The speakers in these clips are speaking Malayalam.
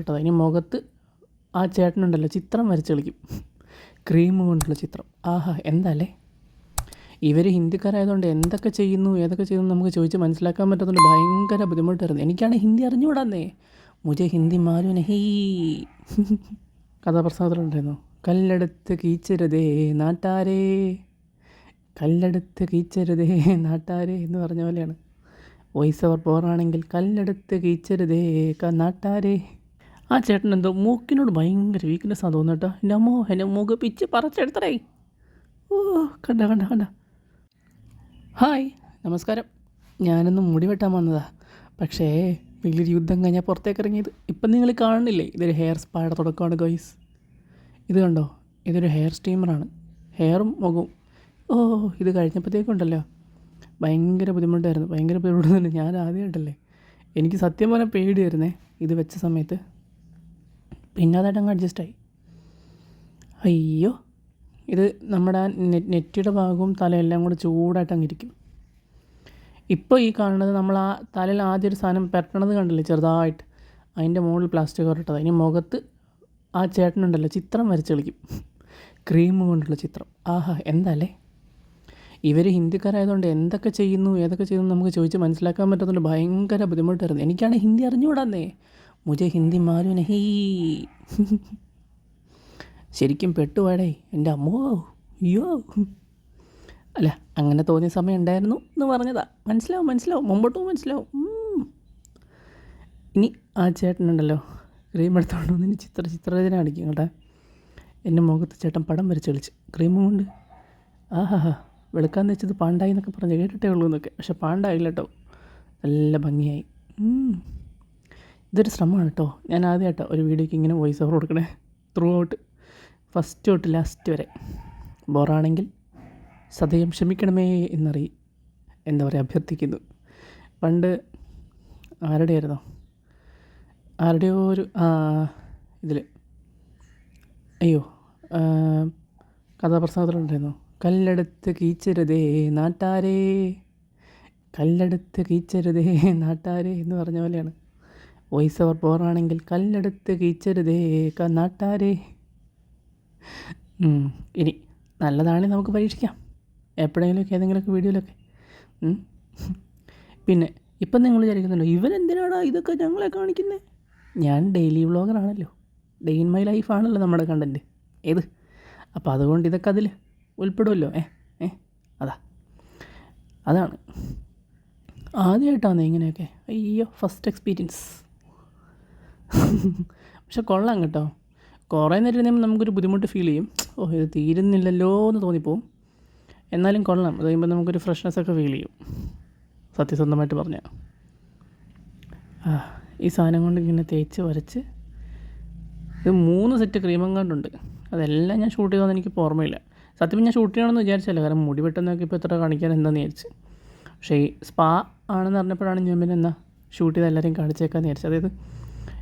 ഇട്ടത് അതിന് മുഖത്ത് ആ ചേട്ടനുണ്ടല്ലോ ചിത്രം വരച്ച് കളിക്കും. ക്രീം കൊണ്ടുള്ള ചിത്രം. ആഹാ എന്താല്ലേ? ഇവർ ഹിന്ദിക്കാരായതുകൊണ്ട് എന്തൊക്കെ ചെയ്യുന്നു ഏതൊക്കെ ചെയ്യുന്നു നമുക്ക് ചോദിച്ച് മനസ്സിലാക്കാൻ പറ്റാത്തതുകൊണ്ട് ഭയങ്കര ബുദ്ധിമുട്ടായിരുന്നു. എനിക്കാണ് ഹിന്ദി അറിഞ്ഞുകൂടാന്നേ? മുജെ ഹിന്ദി മാലു നഹീ. കഥാപ്രസാദത്തിലുണ്ടായിരുന്നു. കല്ലെടുത്ത് കീച്ചരുതേ നാട്ടാരേ. കല്ലെടുത്ത് കീച്ചരുതേ നാട്ടാരേ എന്ന് പറഞ്ഞ പോലെയാണ്. വോയിസ് ഓവർ പോറാണെങ്കിൽ കല്ലെടുത്ത് കീച്ചരുതേ നാട്ടാരേ. ആ ചേട്ടൻ എന്തോ മൂക്കിനോട് ഭയങ്കര വീക്ക്നെസ് ആണ് തോന്നുന്നു കേട്ടോ. എന്റെ അമ്മോ എന്റെ മൂക്ക് പിച്ച് പറിച്ചെടുത്തടേ. ഓ കണ്ട കണ്ട കണ്ട. ഹായ് നമസ്കാരം. ഞാനൊന്ന് മുടി വെട്ടാൻ വന്നതാ. പക്ഷേ വലിയൊരു യുദ്ധം കഴിഞ്ഞാൽ പുറത്തേക്ക് ഇറങ്ങിയത്. ഇപ്പം നിങ്ങൾ കാണുന്നില്ലേ? ഇതൊരു ഹെയർ സ്പായുടെ തുടക്കമാണ് ഗോയ്സ് ഇത് കണ്ടോ? ഇതൊരു ഹെയർ സ്റ്റീമറാണ് ഹെയറും മുഖവും. ഓ ഇത് കഴിഞ്ഞപ്പോഴത്തേക്കുണ്ടല്ലോ ഭയങ്കര ബുദ്ധിമുട്ടായിരുന്നു. ഭയങ്കര ബുദ്ധിമുട്ട് ഞാൻ ആദ്യമായിട്ടല്ലേ? എനിക്ക് സത്യം പറഞ്ഞാൽ പേടിയായിരുന്നേ ഇത് വെച്ച സമയത്ത്. പിന്നെ അതായിട്ട് അങ്ങ് അഡ്ജസ്റ്റായി. അയ്യോ ഇത് നമ്മുടെ നെറ്റിയുടെ ഭാഗവും തലയെല്ലാം കൂടെ ചൂടായിട്ട് ഇരിക്കും. ഇപ്പോൾ ഈ കാണുന്നത് നമ്മൾ ആ തലയിൽ ആദ്യം ഒരു സാധനം പെരട്ടണത് കണ്ടില്ലേ ചെറുതായിട്ട്? അതിന്റെ മുകളിൽ പ്ലാസ്റ്റിക് കവർ ഇട്ടത്. അതിന് മുഖത്ത് ആ ചേട്ടനുണ്ടല്ലോ ചിത്രം വരച്ച് കളിക്കും. ക്രീം കൊണ്ടുള്ള ചിത്രം. ആഹാ എന്താല്ലേ ഇവർ ഹിന്ദിക്കാരായതുകൊണ്ട് എന്തൊക്കെ ചെയ്യുന്നു ഏതൊക്കെ ചെയ്യുന്നു നമുക്ക് ചോദിച്ച് മനസ്സിലാക്കാൻ പറ്റാത്തതുകൊണ്ട് ഭയങ്കര ബുദ്ധിമുട്ടായിരുന്നു. എനിക്കാണ് ഹിന്ദി അറിഞ്ഞുകൂടാന്നേ? മുझे ഹിന്ദി മാലു നഹീ. ശരിക്കും പെട്ടുവാടേ എന്റെ അമ്മോ അയ്യോ. അല്ല അങ്ങനെ തോന്നിയ സമയം ഉണ്ടായിരുന്നു എന്ന് പറഞ്ഞതാ. മനസ്സിലാവും മനസ്സിലാവും മുമ്പോട്ടും മനസ്സിലാവും. ഇനി ആ ചേട്ടനുണ്ടല്ലോ ക്രീം എടുത്തോണ്ട് വന്ന് ചിത്ര ചിത്രരചന കാണിക്കും കേട്ടോ. എന്റെ മുഖത്ത് ചേട്ടൻ പടം വരച്ച് കളിച്ച്. ക്രീമും കൊണ്ട് ആഹാ വെളുക്കാൻ വെച്ചത് പാണ്ടായി എന്നൊക്കെ പറഞ്ഞ് കേട്ടിട്ടേ ഉള്ളൂ എന്നൊക്കെ. പക്ഷെ പാണ്ടായില്ല കേട്ടോ. നല്ല ഭംഗിയായി. ഇതൊരു ശ്രമമാണ് കേട്ടോ ഞാൻ ആദ്യമായിട്ടോ ഒരു വീഡിയോയ്ക്ക് ഇങ്ങനെ വോയിസ് ഓവർ കൊടുക്കണേ. ത്രൂ ഔട്ട് ഫസ്റ്റ് തൊട്ട് ലാസ്റ്റ് വരെ. ബോറാണെങ്കിൽ സദയം ക്ഷമിക്കണമേ എന്നറി എന്താ പറയുക അഭ്യർത്ഥിക്കുന്നു. പണ്ട് ആരുടെയായിരുന്നോ? ആരുടെയോ ഒരു ഇതിൽ അയ്യോ കഥാപ്രസംഗത്തിലുണ്ടായിരുന്നു. കല്ലെടുത്ത് കീച്ചരുതേ നാട്ടാരേ. കല്ലെടുത്ത് കീച്ചരുതേ നാട്ടാരേ എന്ന് പറഞ്ഞ പോലെയാണ്. വോയിസ് ഓവർ പോറാണെങ്കിൽ കല്ലെടുത്ത് കീച്ചരുതേ കന്നാട്ടാരേ. ഇനി നല്ലതാണെങ്കിൽ നമുക്ക് പരീക്ഷിക്കാം. എപ്പോഴെങ്കിലുമൊക്കെ ഏതെങ്കിലുമൊക്കെ വീഡിയോയിലൊക്കെ. പിന്നെ ഇപ്പം നിങ്ങൾ വിചാരിക്കുന്നുണ്ടോ ഇവരെന്തിനാടാ ഇതൊക്കെ ഞങ്ങളെ കാണിക്കുന്നത് ഞാൻ ഡെയിലി വ്ളോഗറാണല്ലോ. ഡേ ഇൻ മൈ ലൈഫാണല്ലോ നമ്മുടെ കണ്ടന്റ് ഏത്? അപ്പോൾ അതുകൊണ്ട് ഇതൊക്കെ അതിൽ ഉൾപ്പെടുമല്ലോ. ഏ ഏ അതാ. അതാണ്. ആദ്യമായിട്ടാണ് ഇങ്ങനെയൊക്കെ. അയ്യോ ഫസ്റ്റ് എക്സ്പീരിയൻസ് പക്ഷെ കൊള്ളാം കേട്ടോ. കുറേ നേരം ഇരുന്ന് നമുക്കൊരു ബുദ്ധിമുട്ട് ഫീൽ ചെയ്യും. ഓ ഇത് തീരുന്നില്ലല്ലോ എന്ന് തോന്നിപ്പോവും. എന്നാലും കൊള്ളാം. അത് കഴിയുമ്പോൾ നമുക്കൊരു ഫ്രഷ്നെസ് ഒക്കെ ഫീൽ ചെയ്യും. സത്യസന്ധമായിട്ട് പറഞ്ഞാൽ ഈ സാധനം കൊണ്ട് ഇങ്ങനെ തേച്ച് വരച്ച് ഇത് മൂന്ന് സെറ്റ് ക്രീമും കണ്ടുണ്ട്. അതെല്ലാം ഞാൻ ഷൂട്ട് ചെയ്തതെന്ന് എനിക്ക് ഓർമ്മയില്ല. സത്യം ഞാൻ ഷൂട്ട് ചെയ്യണമെന്ന് വിചാരിച്ചല്ല കാരണം മുടി പെട്ടെന്നൊക്കെ ഇപ്പോൾ എത്ര കാണിക്കാൻ എന്താണെന്ന് വിചാരിച്ച്. പക്ഷേ ഈ സ്പാ ആണെന്ന് അറിഞ്ഞപ്പോഴാണ് ഞാൻ പിന്നെ എന്നാ ഷൂട്ട് ചെയ്ത് എല്ലാവരെയും കാണിച്ചേക്കാന്ന് വിചാരിച്ചത്. അതായത്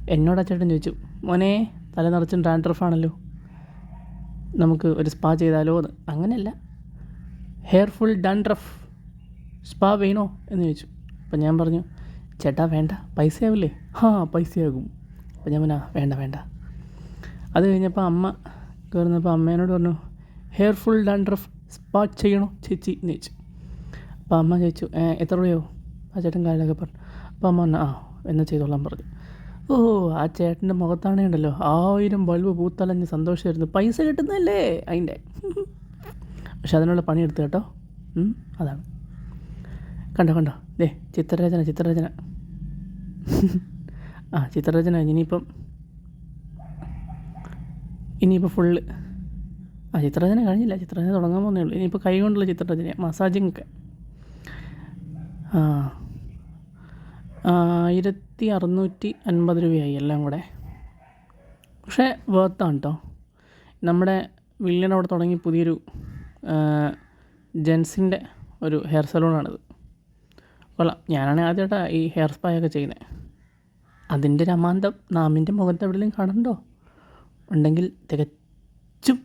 എന്നോട് അച്ചേട്ടൻ ചോദിച്ചു മോനെ തല നിറച്ചും ഡാൻഡ്രഫ് ആണല്ലോ. നമുക്ക് ഒരു സ്പാ ചെയ്താലോ എന്ന്. അങ്ങനെയല്ല. ഹെയർ ഫുൾ ഡാൻഡ്രഫ് സ്പാ വേണോ? എന്ന് ചോദിച്ചു. അപ്പം ഞാൻ പറഞ്ഞു ചേട്ടാ വേണ്ട. പൈസയാവില്ലേ? ആ പൈസയാകും. അപ്പം ഞാൻ പറഞ്ഞാ വേണ്ട വേണ്ട. അത് കഴിഞ്ഞപ്പോൾ അമ്മ കയറുന്നപ്പോൾ അമ്മേനോട് പറഞ്ഞു ഹെയർ ഫുൾ ഡാൻഡ്രഫ് സ്പാ ചെയ്യണോ ചേച്ചി? എന്ന് ചോദിച്ചു. അപ്പോൾ അമ്മ ചോദിച്ചു എത്ര രൂപയോ ആ ചേട്ടൻ കാര്യമൊക്കെ പറഞ്ഞു. അപ്പോൾ അമ്മ പറഞ്ഞു ആ എന്നാൽ ചെയ്തോളാം പറഞ്ഞു. ഓ ആ ചേട്ടന്റെ മുഖത്താണേ ഉണ്ടല്ലോ ആയിരം ബൾബ് പൂത്തലഞ്ഞ് സന്തോഷമായിരുന്നു പൈസ കിട്ടുന്നല്ലേ അതിന്റെ പക്ഷെ അതിനുള്ള പണിയെടുത്ത് കേട്ടോ. അതാണ്. കണ്ടോ കണ്ടോ? ദേ ചിത്രരചന ചിത്രരചന. ആ ചിത്രരചന ഇനിയിപ്പം ഇനിയിപ്പോൾ ഫുള്ള് ആ ചിത്രരചന കഴിഞ്ഞില്ല. ചിത്രരചന തുടങ്ങാൻ പോകുന്നേ ഉള്ളൂ. ഇനിയിപ്പോൾ കൈ കൊണ്ടുള്ള ചിത്രരചന മസാജിങ് ഒക്കെ ആ ആയിരത്തി അറുന്നൂറ്റി അൻപത് രൂപയായി എല്ലാം കൂടെ. പക്ഷേ വേർത്താണ് കേട്ടോ നമ്മുടെ വില്യൻ അവിടെ തുടങ്ങി പുതിയൊരു ജെൻസിന്റെ ഒരു ഹെയർ സലൂണാണിത് കൊള്ളാം. ഞാനാണ് ആദ്യമായിട്ടാണ് ഈ ഹെയർ സ്പായൊക്കെ ചെയ്യുന്നത് അതിന്റെ ഒരു അമാന്തം നാമിന്റെ മുഖത്ത് എവിടെയെങ്കിലും കാണുന്നുണ്ടോ? ഉണ്ടെങ്കിൽ തികച്ചും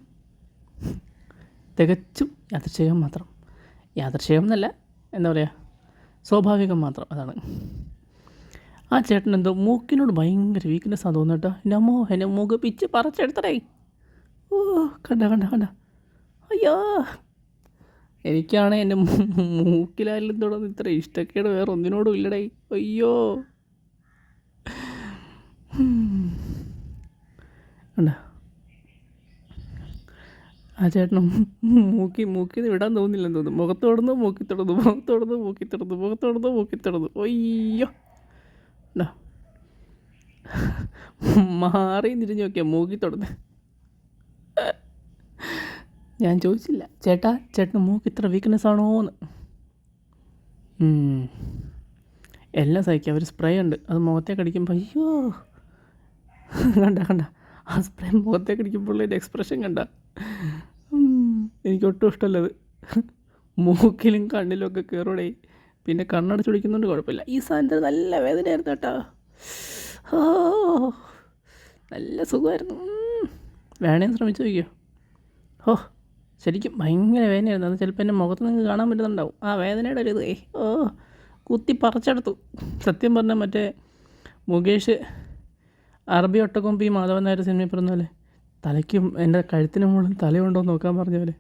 തികച്ചും യാദൃശ്ചികം മാത്രം. യാദൃശ്ചികം എന്നല്ല എന്താ പറയുക സ്വാഭാവികം മാത്രം അതാണ്. ആ ചേട്ടൻ എന്തോ മൂക്കിനോട് ഭയങ്കര വീക്ക്നെസ്സാണ് തോന്നുന്നു കേട്ടോ എന്റെ അമ്മോ എന്റെ മൂക്ക് പിച്ച് പറിച്ചെടുത്തടേ. ഓ കണ്ട കണ്ട കണ്ട. അയ്യോ. എനിക്കാണ് എന്റെ മൂക്കിലായാലും തുടർന്ന് ഇത്ര ഇഷ്ടക്കേട് വേറെ ഒന്നിനോടും ഇല്ലടേ. അയ്യോ. കണ്ട ആ ചേട്ടനും മൂക്കി മൂക്കി വിടാൻ തോന്നില്ലെന്ന് തോന്നുന്നു. മുഖത്തോടുന്നു മൂക്കി തൊടുന്നു മുഖത്തോടുന്നു മൂക്കി തൊടുന്നു മുഖത്തോടുന്നു മൂക്കി തൊടുന്നു. അയ്യോ. ണ്ടാ. മാറി തിരിഞ്ഞ് നോക്കിയാൽ മൂക്കി തുടങ്ങ ഞാൻ ചോദിച്ചില്ല ചേട്ടാ ചേട്ടന് മൂക്ക് ഇത്ര വീക്ക്നെസ് ആണോ എന്ന് എല്ലാം സഹിക്കാം ഒരു സ്പ്രേ ഉണ്ട്. അത് മുഖത്തേക്ക് അടിക്കുമ്പോൾ അയ്യോ. കണ്ട കണ്ട. ആ സ്പ്രേ മുഖത്തേക്ക് അടിക്കുമ്പോൾ എന്റെ എക്സ്പ്രഷൻ കണ്ട. എനിക്ക് ഒട്ടും ഇഷ്ടമല്ലത് മൂക്കിലും കണ്ണിലും ഒക്കെ കയറൂടെ പിന്നെ കണ്ണടച്ച് പിടിക്കുന്നുണ്ട് കുഴപ്പമില്ല ഈ സാധനത്തിന് നല്ല വേദനയായിരുന്നു കേട്ടോ. ഓ നല്ല സുഖമായിരുന്നു. വേണേ ശ്രമിച്ചു നോക്കിയോ? ഓ ശരിക്കും ഭയങ്കര വേദനയായിരുന്നു. അത് ചിലപ്പോൾ എന്റെ മുഖത്ത് നിങ്ങൾക്ക് കാണാൻ പറ്റുന്നുണ്ടാവും. ആ വേദനയുടെ ഒരു ഇതേ ഓ കുത്തി പറിച്ചെടുത്തു. സത്യം പറഞ്ഞാൽ മറ്റേ മുകേഷ് അറബി ഒട്ടക്കൊമ്പി മാധവൻ നായർ സിനിമയിൽ പറഞ്ഞ പോലെ തലയ്ക്കും എന്റെ കഴുത്തിന് മുകളിൽ തലയുണ്ടോ നോക്കാൻ പറഞ്ഞ പോലെ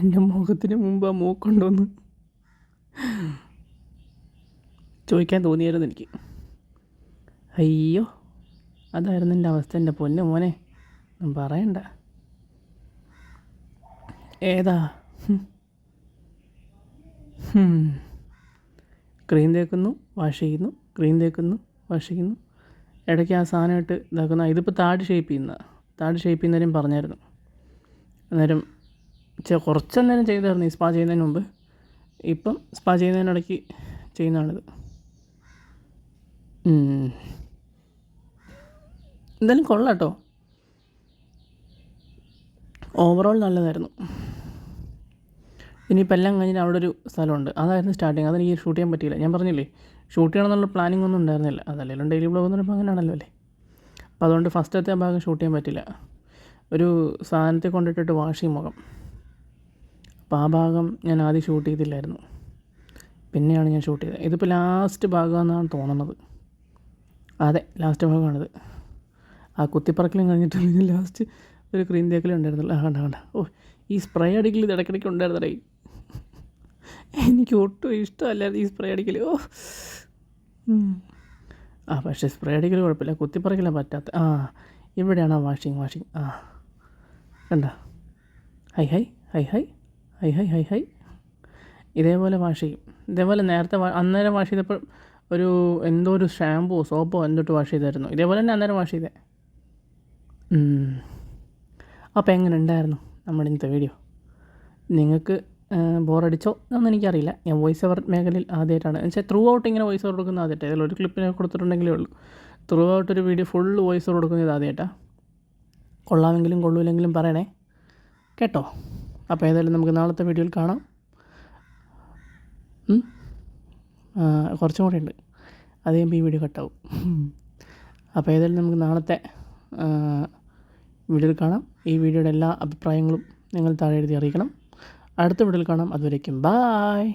എന്റെ മുഖത്തിന് മുമ്പ് ആ മൂക്കുണ്ടോന്ന്. ചോദിക്കാൻ തോന്നിയായിരുന്നു എനിക്ക്. അയ്യോ അതായിരുന്നു എന്റെ അവസ്ഥ എന്റെ പൊന്നു മോനെ. പറയണ്ട. ഏതാ. ക്രീം തേക്കുന്നു വാഷ് ചെയ്യുന്നു ക്രീം തേക്കുന്നു വാഷ് ചെയ്യുന്നു. ഇടയ്ക്ക് ആ സാധനമായിട്ട് ഇതാക്കുന്ന. ഇതിപ്പോൾ താട് ഷേപ്പ് ചെയ്യുന്ന താട് ഷേപ്പ് ചെയ്യുന്നവരും പറഞ്ഞായിരുന്നു. അന്നേരം ചെ കുറച്ച് നേരം ചെയ്തായിരുന്നു ഈ സ്പാ ചെയ്യുന്നതിന് മുമ്പ്. ഇപ്പം സ്പാ ചെയ്യുന്നതിനിടയ്ക്ക് ചെയ്യുന്നതാണിത്. എന്തായാലും കൊള്ളാം കേട്ടോ ഓവറോൾ നല്ലതായിരുന്നു. ഇനിയിപ്പോൾ എല്ലാം കഴിഞ്ഞിട്ട് അവിടെ ഒരു സ്ഥലമുണ്ട്. അതായിരുന്നു സ്റ്റാർട്ടിങ് അതെനിക്ക് ഷൂട്ട് ചെയ്യാൻ പറ്റിയില്ല. ഞാൻ പറഞ്ഞില്ലേ ഷൂട്ട് ചെയ്യണമെന്നുള്ള പ്ലാനിംഗ് ഒന്നും ഉണ്ടായിരുന്നില്ല. അതല്ലേലും ഡെയിലി ബ്ലോഗ് എന്ന് പറയുമ്പോൾ അങ്ങനെയാണല്ലോ അല്ലേ? അപ്പോൾ അതുകൊണ്ട് ഫസ്റ്റത്തെ ആ ഭാഗം ഷൂട്ട് ചെയ്യാൻ പറ്റില്ല ഒരു സാധനത്തെ കൊണ്ടിട്ടിട്ട് വാഷ് ചെയ്യും മുഖം. അപ്പോൾ ആ ഭാഗം ഞാൻ ആദ്യം ഷൂട്ട് ചെയ്തില്ലായിരുന്നു. പിന്നെയാണ് ഞാൻ ഷൂട്ട് ചെയ്തത്. ഇതിപ്പോൾ ലാസ്റ്റ് ഭാഗമെന്നാണ് തോന്നുന്നത്. അതെ ലാസ്റ്റ് ഭാഗമാണത്. ആ കുത്തിപ്പറക്കലും കഴിഞ്ഞിട്ട് ലാസ്റ്റ് ഒരു ക്രീം തേക്കലും ഉണ്ടായിരുന്നല്ലോ ആ കണ്ട കണ്ട. ഓ ഈ സ്പ്രേ അടിക്കൽ ഇത് ഇടയ്ക്കിടയ്ക്ക് ഉണ്ടായിരുന്നടേ. എനിക്ക് ഒട്ടും ഇഷ്ടമല്ലായിരുന്നു ഈ സ്പ്രേ അടിക്കൽ ഓ ആ പക്ഷേ സ്പ്രേ അടിക്കൽ കുഴപ്പമില്ല. കുത്തിപ്പറക്കലാണ് പറ്റാത്ത. ആ ഇവിടെയാണ് വാഷിങ് വാഷിങ് ആ കണ്ട? Hi hi hi hi hi hi hi hi ഇതേപോലെ വാഷ് ചെയ്യും. ഇതേപോലെ നേരത്തെ അന്നേരം വാഷ് ചെയ്തപ്പോൾ ഒരു എന്തോ ഒരു ഷാമ്പോ സോപ്പോ എന്തൊട്ട് വാഷ് ചെയ്തായിരുന്നു. ഇതേപോലെ തന്നെ അന്നേരം വാഷ് ചെയ്തേ. അപ്പോൾ എങ്ങനെ ഉണ്ടായിരുന്നു നമ്മുടെ ഇന്നത്തെ വീഡിയോ നിങ്ങൾക്ക് ബോറടിച്ചോ എന്നൊന്നും എനിക്കറിയില്ല. ഞാൻ വോയിസ് ഓവർ മേഖലയിൽ ആദ്യമായിട്ടാണ് എന്നുവെച്ചാൽ ത്രൂ ഔട്ട് ഇങ്ങനെ വോയിസ് ഓവർ കൊടുക്കുന്നത് ആദ്യമായിട്ട് ഒരു ക്ലിപ്പിനെ കൊടുത്തിട്ടുണ്ടെങ്കിലേ ഉള്ളൂ. ത്രൂ ഔട്ട് ഒരു വീഡിയോ ഫുൾ വോയിസ് ഓവർ കൊടുക്കുന്നത് ആദ്യമായിട്ടാണ് കൊള്ളാമെങ്കിലും കൊള്ളൂലെങ്കിലും പറയണേ. കേട്ടോ? അപ്പോൾ ഏതായാലും നമുക്ക് നാളത്തെ വീഡിയോയിൽ കാണാം. കുറച്ചും കൂടെ ഉണ്ട്. അത് കഴിയുമ്പോൾ ഈ വീഡിയോ കട്ടാവും. അപ്പോൾ ഏതായാലും നമുക്ക് നാളത്തെ വീഡിയോയിൽ കാണാം. ഈ വീഡിയോയുടെ എല്ലാ അഭിപ്രായങ്ങളും നിങ്ങൾ താഴെ എഴുതി അറിയിക്കണം. അടുത്ത വീഡിയോയിൽ കാണാം. അതുവരേക്കും ബായ്.